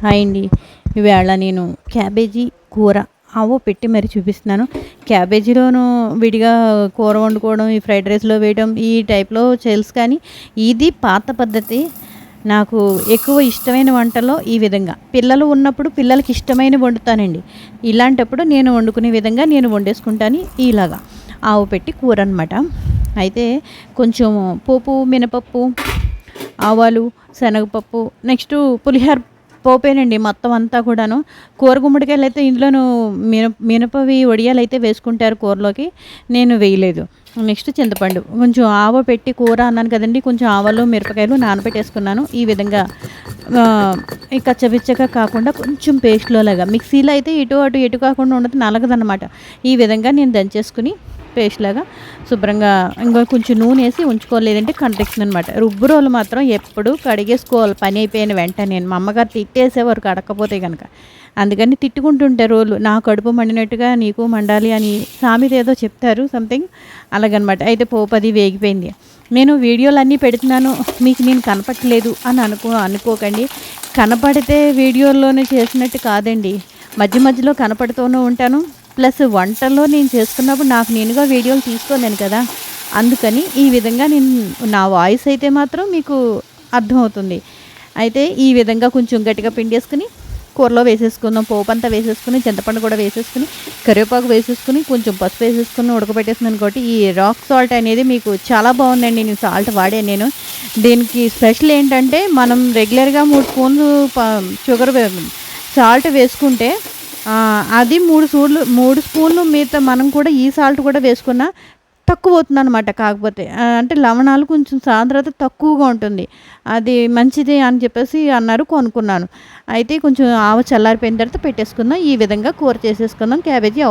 Hi అండి. ఈవేళ నేను క్యాబేజీ కూర ఆవో పెట్టి మరి చూపిస్తున్నాను. క్యాబేజీలోను విడిగా కూర వండుకోవడం ఈ ఫ్రైడ్ రైస్లో వేయడం ఈ టైప్లో చేల్స్ కానీ ఇది పాత పద్ధతి. నాకు ఎక్కువ ఇష్టమైన వంటలో ఈ విధంగా. పిల్లలు ఉన్నప్పుడు పిల్లలకి ఇష్టమైన వండుతానండి. ఇలాంటప్పుడు నేను వండుకునే విధంగా నేను వండేసుకుంటాను ఇలాగా. ఆవు పెట్టి కూర అనమాట అయితే కొంచెం పోపు మినపప్పు ఆవాలు శనగపప్పు నెక్స్ట్ పులిహోర పోపేనండి మొత్తం అంతా కూడాను. కూర గుమ్మడికాయలు అయితే ఇందులోను మినప మినపవి వడియాలు అయితే వేసుకుంటారు కూరలోకి. నేను వేయలేదు. నెక్స్ట్ చింతపండు. కొంచెం ఆవ పెట్టి కూర అన్నాను కదండి కొంచెం ఆవాలు మిరపకాయలు నానబెట్టేసుకున్నాను. ఈ విధంగా కచ్చబిచ్చగా కాకుండా కొంచెం పేస్ట్లో లాగా మిక్సీలో అయితే ఇటు అటు ఎటు కాకుండా ఉండదు నలగదన్నమాట. ఈ విధంగా నేను దంచేసుకుని పేస్ట్ లాగా శుభ్రంగా ఇంకా కొంచెం నూనె వేసి ఉంచుకోలేదంటే కంటెక్షన్ అనమాట రుబ్బు రోలు మాత్రం ఎప్పుడు కడిగేసుకోవాలి. పని అయిపోయిన వెంటనే. నేను మా అమ్మగారు తిట్టేసేవారు కడకపోతే కనుక అందుకని తిట్టుకుంటుంటే రోలు. నా కడుపు మండినట్టుగా నీకు మండాలి అని సామెత ఏదో చెప్తారు. సంథింగ్ అలాగనమాట. అయితే పోపు అది వేగిపోయింది. నేను వీడియోలు అన్నీ పెడుతున్నాను. మీకు నేను కనపట్లేదు అని అనుకో అనుకోకండి. కనపడితే వీడియోల్లోనే చేసినట్టు కాదండి. మధ్య మధ్యలో కనపడుతూనే ఉంటాను. ప్లస్ వంటల్లో నేను చేసుకున్నప్పుడు నాకు నేనుగా వీడియోలు తీసుకోలేను కదా. అందుకని ఈ విధంగా నేను నా వాయిస్ అయితే మాత్రం మీకు అర్థమవుతుంది. అయితే ఈ విధంగా కొంచెం గట్టిగా పిండేసుకుని కూరలో వేసేసుకుందాం పోపు అంతా వేసేసుకుని చింతపండు కూడా వేసేసుకుని కరివేపాకు వేసేసుకుని కొంచెం పసుపు వేసేసుకుని ఉడకబెట్టేస్తున్నాను కాబట్టి ఈ రాక్ సాల్ట్ అనేది మీకు చాలా బాగుందండి. నేను సాల్ట్ వాడాను నేను. దీనికి స్పెషల్ ఏంటంటే మనం రెగ్యులర్గా మూడు స్పూన్లు షుగర్ సాల్ట్ వేసుకుంటే అది మూడు సూర్లు మూడు స్పూన్లు మిగతా మనం కూడా ఈ సాల్ట్ కూడా వేసుకున్నా తక్కువ అవుతుంది అనమాట కాకపోతే అంటే లవణాలు కొంచెం సాంద్రత తక్కువగా ఉంటుంది. అది మంచిది అని చెప్పేసి అన్నారు కొనుక్కున్నాను. అయితే కొంచెం ఆవ చల్లారిపోయిన తర్వాత పెట్టేసుకుందాం. ఈ విధంగా కూర చేసేసుకుందాం. క్యాబేజీ